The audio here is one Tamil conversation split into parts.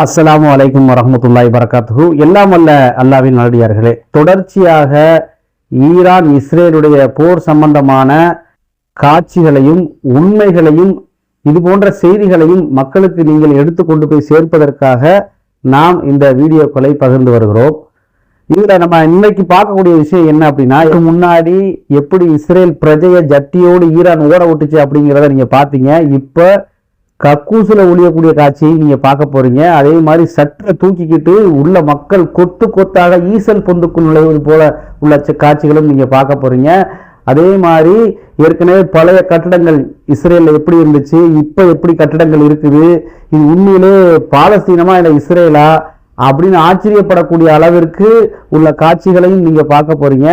அஸ்ஸலாமு அலைக்கும் வரமத்துல்லாய் வரகாத்து எல்லாம் வல்ல அல்லாவின் நல்லடியார்களே தொடர்ச்சியாக ஈரான் இஸ்ரேலுடைய போர் சம்பந்தமான காட்சிகளையும் உண்மைகளையும் இது போன்ற செய்திகளையும் மக்களுக்கு நீங்கள் எடுத்து கொண்டு போய் சேர்ப்பதற்காக நாம் இந்த வீடியோக்களை பகிர்ந்து வருகிறோம். இதில் நம்ம இன்னைக்கு பார்க்கக்கூடிய விஷயம் என்ன அப்படின்னா இதுக்கு முன்னாடி எப்படி இஸ்ரேல் பிரஜைய ஜட்டியோடு ஈரான் ஓட விட்டுச்சு அப்படிங்கிறத நீங்க பார்த்தீங்க. இப்போ கக்கூசில் ஒழியக்கூடிய காட்சியை நீங்கள் பார்க்க போகிறீங்க அதே மாதிரி சற்றை தூக்கிக்கிட்டு உள்ள மக்கள் கொத்து கொத்தாக ஈசல் பொந்துக்குள் நுழைவது போல உள்ள காட்சிகளும் நீங்கள் பார்க்க போகிறீங்க அதே மாதிரி ஏற்கனவே பழைய கட்டடங்கள் இஸ்ரேலில் எப்படி இருந்துச்சு இப்போ எப்படி கட்டடங்கள் இருக்குது இது உண்மையிலே பாலஸ்தீனமா இல்லை இஸ்ரேலா அப்படின்னு ஆச்சரியப்படக்கூடிய அளவிற்கு உள்ள காட்சிகளையும் நீங்கள் பார்க்க போகிறீங்க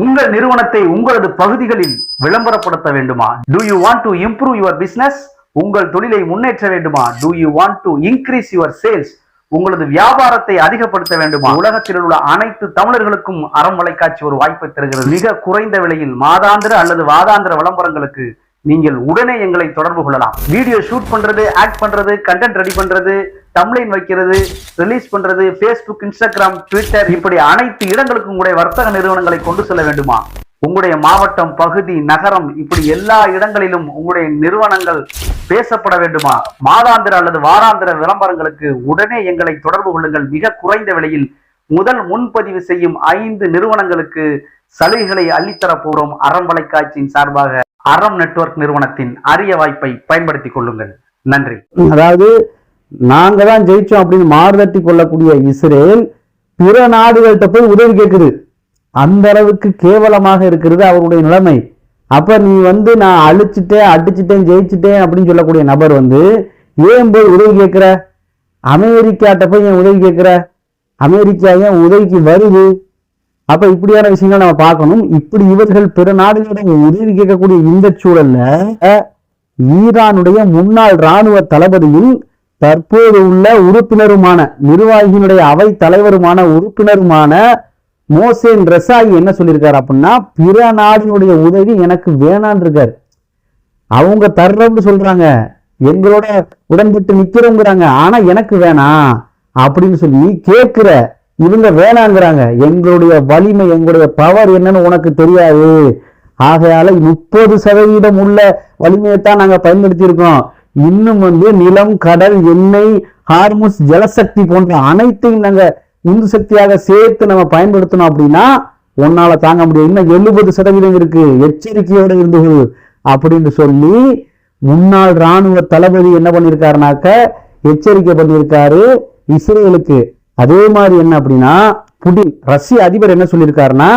உங்கள் நிறுவனத்தை உங்களது பகுதிகளில் விளம்பரப்படுத்த வேண்டுமா? Do you want to improve your business உங்கள் தொழிலை முன்னேற்ற வேண்டுமா? Do you want to increase your sales உங்களது வியாபாரத்தை அதிகப்படுத்த வேண்டுமா? உலகத்தில் உள்ள அனைத்து தமிழர்களுக்கும் அறம் வலைக்காட்சி ஒரு வாய்ப்பை தருகிறது. மிக குறைந்த விலையில் மாதாந்திர அல்லது வாதாந்திர விளம்பரங்களுக்கு நீங்கள் உடனே எங்களை தொடர்பு கொள்ளலாம். வீடியோ ஷூட் பண்றது ஆக்ட் பண்றது கண்டென்ட் ரெடி பண்றது டம்ளைன் வைக்கிறது ரிலீஸ் பண்றது ஃபேஸ்புக் இன்ஸ்டாகிராம் ட்விட்டர் இப்படி அனைத்து இடங்களுக்கும் உங்களுடைய வர்த்தக நிறுவனங்களை கொண்டு செல்ல வேண்டுமா? உங்களுடைய மாவட்டம் பகுதி நகரம் இப்படி எல்லா இடங்களிலும் உங்களுடைய நிறுவனங்கள் பேசப்பட வேண்டுமா? மாதாந்திர அல்லது வாராந்திர விளம்பரங்களுக்கு உடனே எங்களை தொடர்பு கொள்ளுங்கள். மிக குறைந்த விலையில் முதல் முன்பதிவு செய்யும் ஐந்து நிறுவனங்களுக்கு சலுகைகளை அள்ளித்தர போகிறோம் அறம் சார்பாக. அறம் நெட்வொர்க் நிறுவனத்தின் அரிய வாய்ப்பை பயன்படுத்திக் கொள்ளுங்கள். நன்றி. அதாவது நாங்க தான் ஜெயிச்சோம் அப்படின்னு மாறுதட்டி கொள்ளக்கூடிய இஸ்ரேல் பிற நாடுகள்கிட்ட போய் உதவி கேட்குது அந்த அளவுக்கு கேவலமாக இருக்கிறது அவருடைய நிலைமை. அப்ப நீ வந்து நான் அழிச்சிட்டேன் அடிச்சிட்டேன் ஜெயிச்சிட்டேன் அப்படின்னு சொல்லக்கூடிய நபர் வந்து ஏன் போய் உதவி கேட்கிற அமெரிக்காட்ட போய் ஏன் உதவி கேட்கிற அமெரிக்கா ஏன் உதவிக்கு வருது? அப்ப இப்படியான விஷயங்கள் நம்ம பார்க்கணும். இப்படி இவர்கள் பிற நாடுகளுடைய உதவி கேட்கக்கூடிய இந்த சூழல்ல ஈரானுடைய முன்னாள் ராணுவ தளபதியும் தற்போது உள்ள உறுப்பினருமான நிர்வாகியினுடைய அவை தலைவருமான உறுப்பினருமான மோசேன் ரெசாயி என்ன சொல்லியிருக்காரு அப்படின்னா பிற நாடினுடைய உதவி எனக்கு வேணான் இருக்காரு. அவங்க தர்றோம்னு சொல்றாங்க. எங்களோட உடன்பட்டு நிக்கிறோங்கிறாங்க. ஆனா எனக்கு வேணாம் அப்படின்னு சொல்லி கேட்கிற இவங்க வேணாங்கிறாங்க. எங்களுடைய வலிமை எங்களுடைய பவர் என்னன்னு உனக்கு தெரியாது. ஆகையால முப்பது சதவீதம் உள்ள வலிமையைத்தான் நாங்கள் பயன்படுத்தி இருக்கோம் இன்னும் வந்து நிலம் கடல் எண்ணெய் ஹார்முஸ் ஜலசக்தி போன்ற அனைத்தையும் நாங்கள் உந்து சக்தியாக சேர்த்து நம்ம பயன்படுத்தணும் அப்படின்னா உன்னால தாங்க முடியும் இன்னும் எழுபது சதவீதம் இருக்கு. எச்சரிக்கையோட இருந்து அப்படின்னு சொல்லி முன்னாள் ராணுவ தளபதி என்ன பண்ணியிருக்காருனாக்க எச்சரிக்கை பண்ணியிருக்காரு இஸ்ரேலுக்கு. அதே மாதிரி என்ன அப்படின்னா புடின் ரஷ்ய அதிபர் என்ன சொல்லியிருக்காருன்னா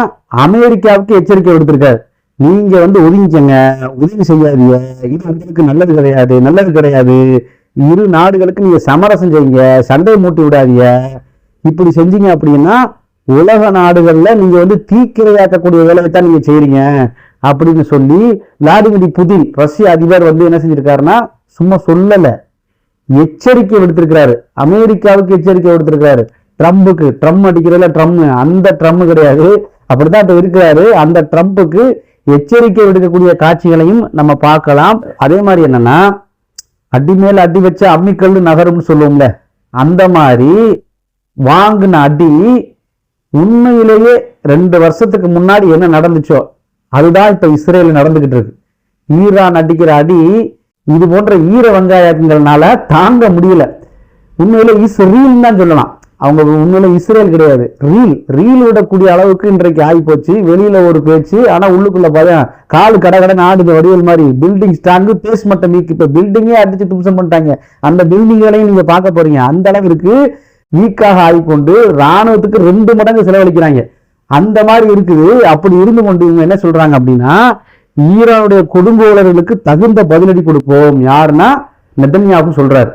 அமெரிக்காவுக்கு எச்சரிக்கை விடுத்திருக்காரு. நீங்க வந்து ஒதுங்கிக்கங்க உதவி செய்யாதீங்க. இது உங்களுக்கு நல்லது கிடையாது நல்லது கிடையாது. இரு நாடுகளுக்கு நீங்க சமரசம் செய்யுங்க சண்டை மூட்டி விடாதீங்க. இப்படி செஞ்சீங்க அப்படின்னா உலக நாடுகள்ல நீங்க வந்து தீக்கிரையாக்கக்கூடிய வேலையை தான் நீங்க செய்யறீங்க அப்படின்னு சொல்லி விளாடிமிர் புதின் ரஷ்ய அதிபர் வந்து என்ன செஞ்சிருக்காருன்னா சும்மா சொல்லலை. எச்சரிக்கை விடுத்திருக்கிறாரு. அமெரிக்காவுக்கு எச்சரிக்கை விடுத்திருக்கிறாரு. ட்ரம்புக்கு ட்ரம் அடிக்கிறதுல ட்ரம் அந்த ட்ரம் கிடையாது. அப்படிதான் இப்ப இருக்கிறாரு. அந்த ட்ரம்புக்கு எச்சரிக்கை விடுக்கக்கூடிய காட்சிகளையும் நம்ம பார்க்கலாம். அதே மாதிரி என்னன்னா அடி மேல அடி வச்ச அம்மிக்கல்லு நகரும்னு சொல்லுவோம்ல அந்த மாதிரி வாங்கின அடி உண்மையிலேயே ரெண்டு வருஷத்துக்கு முன்னாடி என்ன நடந்துச்சோ அதுதான் இப்ப இஸ்ரேல் நடந்துகிட்டு இருக்கு. ஈரான் அடிக்கிற அடி இது போன்ற ஈர வெங்காயங்கள்னால தாங்க முடியல. உண்மையில இஸ்ரீல் தான் சொல்லலாம். அவங்க உண்மையில இஸ்ரேல் கிடையாது. ரீல் ரீல் விடக்கூடிய அளவுக்கு இன்றைக்கு ஆகி போச்சு வெளியில ஒரு பேச்சு ஆனா உள்ளுக்குள்ள பயம் காலு கடை கடை நாடு வடிவல் மாதிரி பில்டிங் ஸ்டாங்கு பேஸ் மட்டும் மீக்கு இப்ப பில்டிங்கே அடிச்சு தும்சம் பண்ணிட்டாங்க. அந்த பில்டிங்களையும் நீங்க பார்க்க போறீங்க. அந்த அளவிற்கு வீக்காக ஆகிக்கொண்டு ராணுவத்துக்கு ரெண்டு மடங்கு செலவழிக்கிறாங்க. அந்த மாதிரி இருக்குது. அப்படி இருந்து கொண்டு இவங்க என்ன சொல்றாங்க அப்படின்னா ஈரானுடைய கொடுங்கோலர்களுக்கு தகுந்த பதிலடி கொடுப்போம். யாருன்னா நெதன்யாகு சொல்றாரு.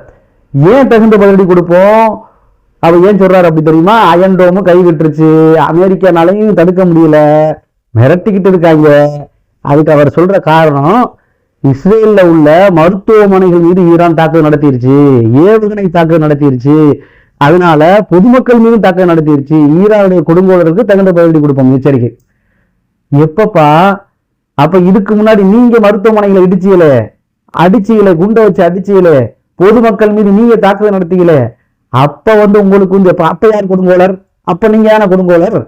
ஏன் தகுந்த பதிலடி கொடுப்போம்? அவர் ஏன் சொல்றாரு அப்படி தெரியுமா? அயன் டோமும் அமெரிக்கானாலையும் தடுக்க முடியல. மிரட்டிக்கிட்டு இருக்காங்க. அதுக்கு அவர் சொல்ற காரணம் இஸ்ரேலில் உள்ள மருத்துவமனைகள் மீது ஈரான் தாக்குதல் நடத்திருச்சு. ஏவுகணை தாக்குதல் நடத்திருச்சு. அதனால பொதுமக்கள் மீதும் தாக்குதல் நடத்திருச்சு. ஈரானுடைய கொடுங்கோலருக்கு தகுந்த பதிலடி கொடுப்போம். எச்சரிக்கை. எப்பப்பா அப்ப இதுக்கு முன்னாடி நீங்க மருத்துவமனைகளை இடிச்சியல அடிச்சியில குண்டை வச்சு அடிச்சீங்களே பொதுமக்கள் மீது நீங்க தாக்குதல் நடத்தீங்களே அப்ப வந்து உங்களுக்கு வந்து அப்ப அப்ப யார் கொடுங்கோலர்? அப்ப நீங்க யார கொடுங்கோலர்?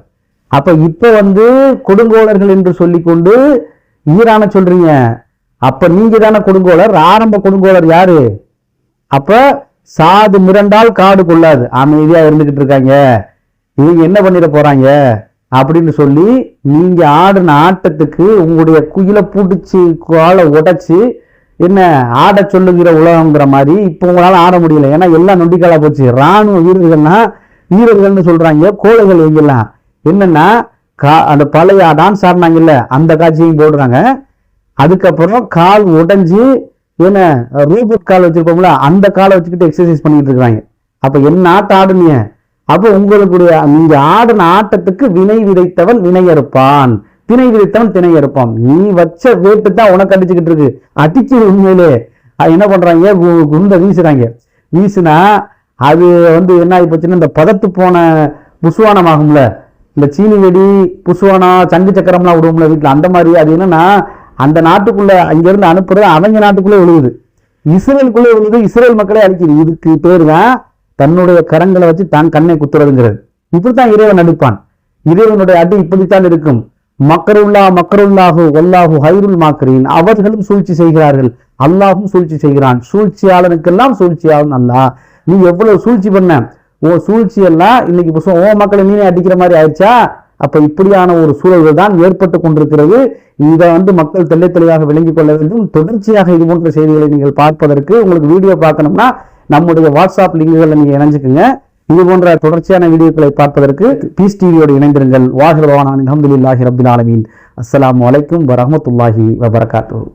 அப்ப இப்ப வந்து கொடுங்கோலர்கள் என்று சொல்லிக்கொண்டு ஈரான சொல்றீங்க. அப்ப நீங்க தானே கொடுங்கோலர்? ஆரம்ப கொடுங்கோலர் யாரு? அப்ப சாது மிரண்டால் காடு கொள்ளாது. அமைதியா இருந்துகிட்டு இருக்காங்க. இவங்க என்ன பண்ணிட போறாங்க? அப்படின்னு சொல்லி நீங்கள் ஆடின ஆட்டத்துக்கு உங்களுடைய குயிலை பிடிச்சி காலை உடச்சி என்ன ஆட சொல்லுங்கிற உலகங்கிற மாதிரி இப்போ உங்களால் ஆட முடியல. ஏன்னா எல்லாம் நொண்டிக்காலா போச்சு. இராணுவ வீரர்கள்னா வீரர்கள்னு சொல்கிறாங்க கோழைகள் எங்கெல்லாம்? என்னென்னா கா- அந்த பழைய டான்ஸ் ஆடினாங்கல்ல அந்த காட்சியும் போடுறாங்க. அதுக்கப்புறம் கால் உடைஞ்சு என்ன ரோபோட் கால் வச்சுருப்போம்ல அந்த காலை வச்சுக்கிட்டு எக்ஸசைஸ் பண்ணிகிட்டு இருக்கிறாங்க. அப்போ என்ன ஆட்டம் ஆடுனீங்க? அப்போ உங்களுடைய நீங்க ஆடின ஆட்டத்துக்கு வினை விதைத்தவன் வினையறுப்பான். திணை விதைத்தவன் திணை அறுப்பான் நீ வச்ச வேட்டு தான் உனக்கு அடிச்சுக்கிட்டு இருக்கு. அடிச்சு உண்மையிலே. என்ன பண்றாங்க? கு- குண்டை வீசுறாங்க. வீசுனா அது வந்து என்ன ஆகி போச்சுன்னா இந்த பதத்து போன புசுவானம் ஆகும்ல இந்த சீனி வெடி புசுவானா சங்கு சக்கரம்லாம் விடுவோம்ல வீட்டில். அந்த மாதிரி அது என்னன்னா அந்த நாட்டுக்குள்ள அங்கிருந்து அனுப்புறது அவங்க நாட்டுக்குள்ளே விழுகுது. இஸ்ரேலுக்குள்ளே விழுது இஸ்ரேல் மக்களே அழிக்குது. இதுக்கு பேர் தான் தன்னுடைய கரங்களை வச்சு தான் கண்ணை குத்துறதுங்கிறது. இப்படித்தான் இறைவன் நடிப்பான். இறைவனுடைய அடி இப்படித்தான் இருக்கும். மக்கருல்லா மக்கருல்லாஹு வல்லாஹு ஹைருல் மாக்கரின். அவர்களும் சூழ்ச்சி செய்கிறார்கள். அல்லாஹும் சூழ்ச்சி செய்கிறான். சூழ்ச்சியாளனுக்கெல்லாம் சூழ்ச்சியாளன் அல்லா நீ எவ்வளவு சூழ்ச்சி பண்ண? ஓ சூழ்ச்சி எல்லாம் இன்னைக்கு புதுசா ஓ மக்களை நீனே அடிக்கிற மாதிரி ஆயிடுச்சா? அப்ப இப்படியான ஒரு சூழல்கள் தான் ஏற்பட்டு கொண்டிருக்கிறது. இதை வந்து மக்கள் தெள்ளை தெளிவாக விளங்கிக் கொள்ள வேண்டும். தொடர்ச்சியாக இது போன்ற செய்திகளை நீங்கள் பார்ப்பதற்கு உங்களுக்கு வீடியோ பார்க்கணும்னா நம்முடைய வாட்ஸ்அப் லிங்குகளை நீங்க இணைஞ்சுக்குங்க. இது போன்ற தொடர்ச்சியான வீடியோக்களை பார்ப்பதற்கு பீஸ் டிவியோடு இணைந்திருங்கள். வாஹிர் அஹமதுல்லாஹி ரபில் ஆலமீன். அஸ்லாம் அலைக்கும் வரமத்துல்லாஹி வபரகாத்துஹு.